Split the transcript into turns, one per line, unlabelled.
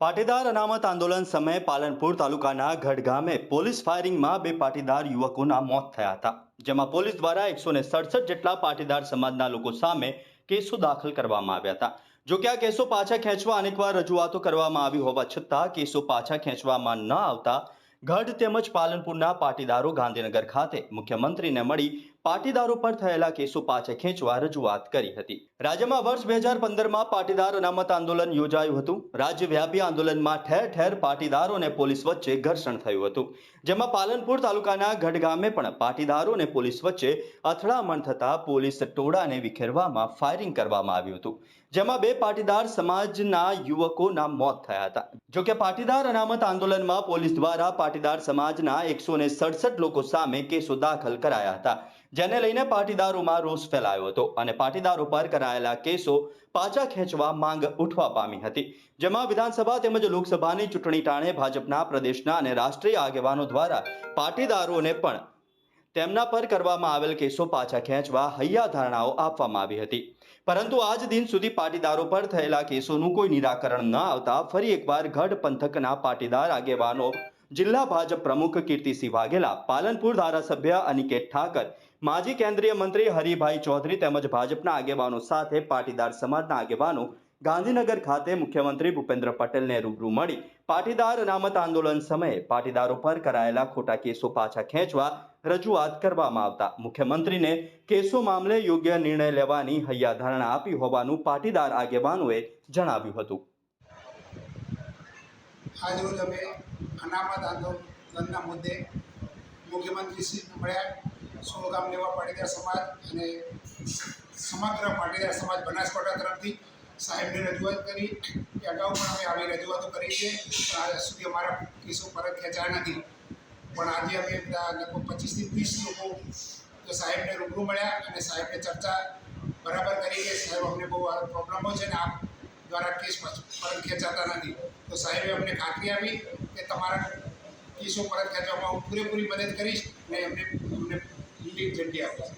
પાટીદાર અનામત આંદોલન સમયે પાલનપુર તાલુકાના ગઢ ગામે પોલીસ ફાયરિંગમાં બે પાટીદાર યુવકોના મોત થયા હતા, જેમાં પોલીસ દ્વારા એકસો ને સડસઠ જેટલા પાટીદાર સમાજના લોકો સામે કેસો દાખલ કરવામાં આવ્યા હતા. જો કે આ કેસો પાછા ખેંચવા અનેકવાર રજૂઆતો કરવામાં આવી હોવા છતાં કેસો પાછા ખેંચવામાં ન આવતા ગઢ તેમજ પાલનપુરના પાટીદારો ગાંધીનગર ખાતે મુખ્યમંત્રીને મળી પાટીદારો પર થયેલા કેસો પાછા ખેંચવા રજૂઆત કરી હતી. રાજ્યમાં વર્ષ બે હજાર પંદરમાં પાટીદાર અનામત આંદોલન યોજાયું હતું. રાજ્યવ્યાપી આંદોલનમાં ઠેર ઠેર પાટીદારો અને પોલીસ વચ્ચે ઘર્ષણ થયું હતું. જેમાં પાલનપુર તાલુકાના ગઢ પણ પાટીદારો અને પોલીસ વચ્ચે અથડામણ થતાં પોલીસ ટોળાને વિખેરવામાં ફાયરિંગ કરવામાં આવ્યું હતું. જેમાં બે પાટીદાર સમાજના યુવકોના મોત થયા હતા. જો કે પાટીદાર અનામત આંદોલનમાં પોલીસ દ્વારા પાટીદાર સમાજના એકસો ને સડસઠ લોકો સામે કેસો દાખલ કરાયા હતા. જેને લઈને પાટીદારોમાં રોષ ફેલાયો હતો અને પાટીદારો પર કરાયેલા કેસો પાછા ખેંચવા માંગ ઉઠવા પામી હતી. જેમાં વિધાનસભા તેમજ લોકસભાની ચૂંટણી ટાણે ભાજપના પ્રદેશના અને રાષ્ટ્રીય આગેવાનો દ્વારા પાટીદારોને પણ તેમના પર કરવામાં આવેલ કેસો પાછા ખેંચવા હૈયા ધારણાઓ આપવામાં આવી હતી. પરંતુ આજ દિન સુધી પાટીદારો પર થયેલા કેસોનું કોઈ નિરાકરણ ન આવતા ફરી એકવાર ગઢ પંથકના પાટીદાર આગેવાનો જિલ્લા ભાજપ પ્રમુખ કીર્તિસિંહ વાઘેલા પાલનપુર ધારાસભ્ય અનિકેત ઠાકર માજી કેન્દ્રીય મંત્રી હરિભાઈ ચૌધરી તેમજ ભાજપના આગેવાનો સાથે પાટીદાર સમાજના આગેવાનો ગાંધીનગર ખાતે મુખ્યમંત્રી ભૂપેન્દ્ર પટેલને રૂબરૂ મળી પાટીદાર અનામત આંદોલન સમયે પાટીદારો પર કરાયેલા ખોટા કેસો પાછા ખેંચવા રજૂઆત કરવામાં આવતા મુખ્યમંત્રીને કેસો મામલે યોગ્ય નિર્ણય લેવાની હૈયાધારણા આપી હોવાનું પાટીદાર આગેવાનોએ જણાવ્યું હતું
આજરોજ અમે અનામત આંદોલનના મુદ્દે મુખ્યમંત્રીશ્રી મળ્યા સો ગામ લેવા પાટીદાર સમાજ અને સમગ્ર પાટીદાર સમાજ બનાસકાંઠા તરફથી સાહેબને રજૂઆત કરી. કે અગાઉ પણ અમે આવી રજૂઆતો કરી છે. આજ સુધી અમારા કેસો પરત ખેંચાયા નથી. પણ આજે અમે લગભગ પચીસથી ત્રીસ લોકો સાહેબને રૂબરૂ મળ્યા અને સાહેબને ચર્ચા બરાબર કરી કે સાહેબ અમને બહુ પ્રોબ્લેમો છે ને આપ દ્વારા કેસ પરત ખેંચાતા નથી. તો સાહેબે અમને ખાતરી આપી કે તમારા કેસો પરત ખેંચવામાં હું પૂરેપૂરી મદદ કરીશ અને એમને અમને લીલી ઝંડી આપીશ.